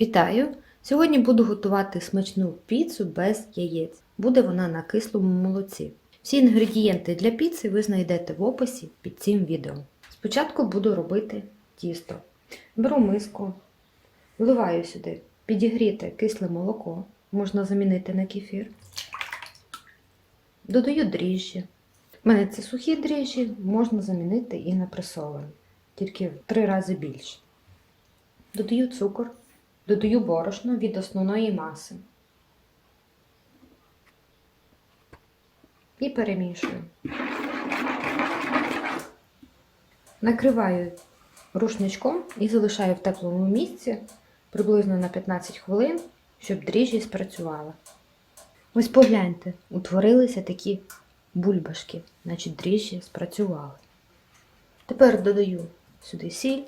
Вітаю! Сьогодні буду готувати смачну піцу без яєць. Буде вона на кислому молоці. Всі інгредієнти для піци ви знайдете в описі під цим відео. Спочатку буду робити тісто. Беру миску, вливаю сюди підігріте кисле молоко, можна замінити на кефір. Додаю дріжджі. У мене це сухі дріжджі, можна замінити і на пресовані, тільки в три рази більше. Додаю цукор, додаю борошно від основної маси. І перемішую. Накриваю рушничком і залишаю в теплому місці приблизно на 15 хвилин, щоб дріжджі спрацювали. Ось погляньте, утворилися такі бульбашки, значить дріжджі спрацювали. Тепер додаю сюди сіль,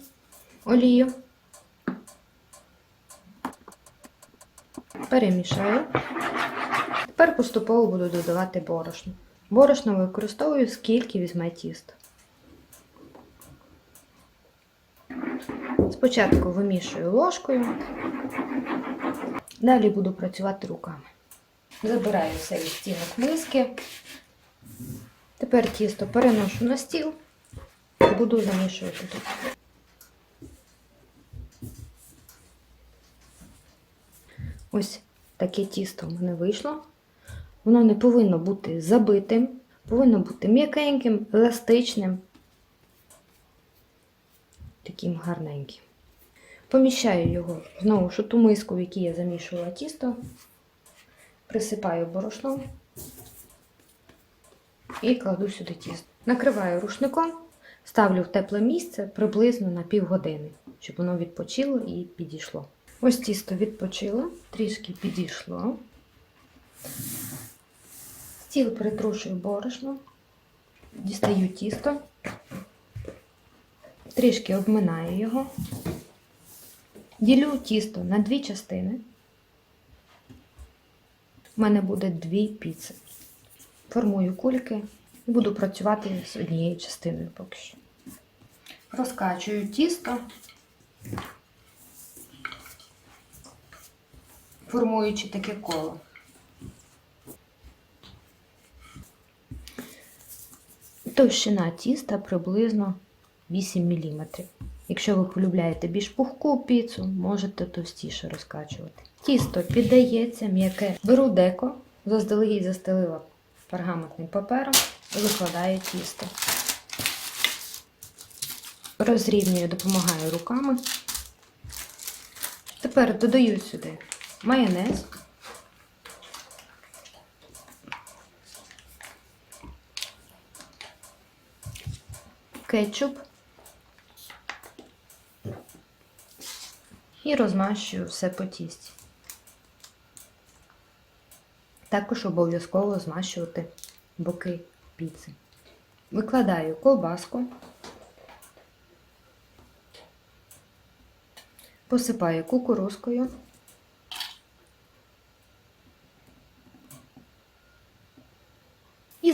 олію. Перемішаю. Тепер поступово буду додавати борошно. Борошно використовую скільки візьме тісто. Спочатку вимішую ложкою, далі буду працювати руками. Забираю все від стінок миски. Тепер тісто переношу на стіл буду замішувати тут. Ось таке тісто в мене вийшло. Воно не повинно бути забитим, повинно бути м'якеньким, еластичним, таким гарненьким. Поміщаю його знову ж у ту миску, в якій я замішувала тісто, присипаю борошном і кладу сюди тісто. Накриваю рушником, ставлю в тепле місце приблизно на півгодини, щоб воно відпочило і підійшло. Ось тісто відпочило, трішки підійшло. Стіл притрушую борошно, дістаю тісто, трішки обминаю його, ділю тісто на дві частини. У мене буде дві піци. Формую кульки і буду працювати з однією частиною поки що. Розкачую тісто. Формуючи таке коло. Товщина тіста приблизно 8 мм. Якщо ви полюбляєте більш пухку піцу, можете товстіше розкачувати. Тісто піддається м'яке. Беру деко, заздалегідь застелила пергаментним папером і викладаю тісто. Розрівнюю, допомагаю руками. Тепер додаю сюди майонез. Кетчуп. І розмащую все по тісті. Також обов'язково змащувати боки піци. Викладаю ковбаску, посипаю кукурузкою.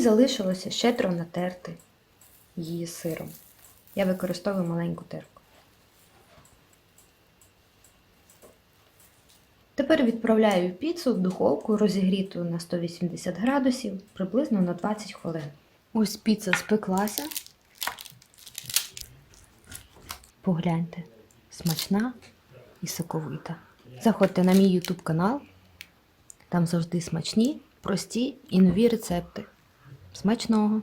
Залишилося щедро натерти її сиром. Я використовую маленьку терку. Тепер відправляю піцу в духовку, розігріту на 180 градусів приблизно на 20 хвилин. Ось піца спеклася. Погляньте, смачна і соковита. Заходьте на мій YouTube канал. Там завжди смачні, прості і нові рецепти. Смачного!